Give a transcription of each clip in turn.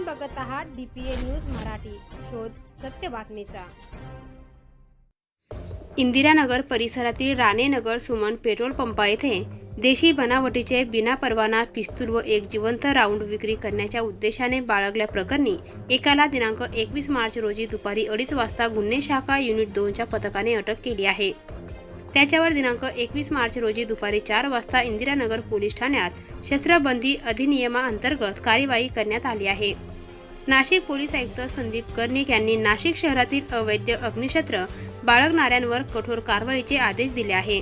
आपण बघत आहात डीपीए न्यूज मराठी. शोध सत्य बातमीचा. इंदिरानगर परिसरातील राणेनगर सुमन पेट्रोल पंपा येथे देशी बनावटीचे बिना परवाना पिस्तूल व एक जिवंत राऊंड विक्री करण्याच्या उद्देशाने बाळगल्याप्रकरणी एकाला दिनांक एकवीस मार्च रोजी दुपारी अडीच वाजता गुन्हे शाखा युनिट दोनच्या पथकाने अटक केली आहे. त्याच्यावर दिनांक एकवीस मार्च रोजी दुपारी चार वाजता इंदिरानगर पोलीस ठाण्यात शस्त्रबंदी अधिनियमाअंतर्गत कार्यवाही करण्यात आली आहे. नाशिक पोलीस आयुक्त संदीप कर्णिक यांनी नाशिक शहरातील अवैध अग्निशस्त्र बाळगणाऱ्यांवर कठोर कारवाईचे आदेश दिले आहे.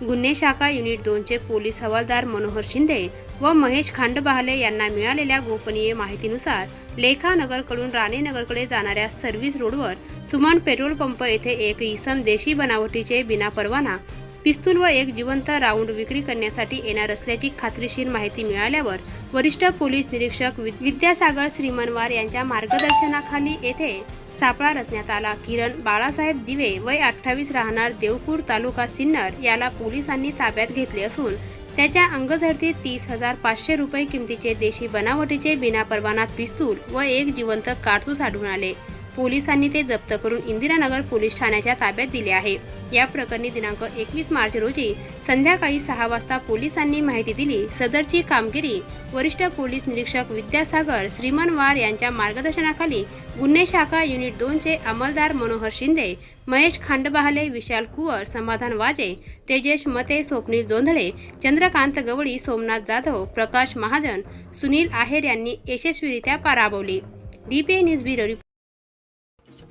गुन्हे शाखा युनिट दोनचे पोलीस हवालदार मनोहर शिंदे व महेश खांडबहाले यांना मिळालेल्या गोपनीय माहितीनुसार लेखानगरकडून राणेनगरकडे जाणाऱ्या सर्व्हिस रोडवर सुमन पेट्रोल पंप येथे एक इसम देशी बनावटीचे बिना परवाना पिस्तूल व एक जिवंत राऊंड विक्री करण्यासाठी येणार असल्याची खात्रीशीर माहिती मिळाल्यावर वरिष्ठ पोलीस निरीक्षक वि- विद्यासागर श्रीमनवार यांच्या मार्गदर्शनाखाली येथे सापळा रचण्यात आला. किरण बाळासाहेब दिवे वय अठ्ठावीस राहणार देवपूर तालुका सिन्नर याला पोलिसांनी ताब्यात घेतले असून त्याच्या अंगझडतीत तीस हजार पाचशे रुपये किमतीचे देशी बनावटीचे बिनापरवाना पिस्तूल व एक जिवंत काडतूस आढळून आले. पोलिसांनी ते जप्त करून इंदिरानगर पोलीस ठाण्याच्या ताब्यात दिले आहे. या प्रकरणी दिनांक एकवीस मार्च रोजी संध्याकाळी सहा वाजता पोलिसांनी माहिती दिली. सदरची कामगिरी वरिष्ठ पोलीस निरीक्षक विद्यासागर श्रीमनवार यांच्या मार्गदर्शनाखाली गुन्हे शाखा युनिट दोनचे अंमलदार मनोहर शिंदे महेश खांडबहाले विशाल कुवर समाधान वाजे तेजेश मते स्वप्नील जोंधळे चंद्रकांत गवळी सोमनाथ जाधव प्रकाश महाजन सुनील आहेर यांनी यशस्वीरित्या पाराबवली डीपीए न्यूज ब्युरो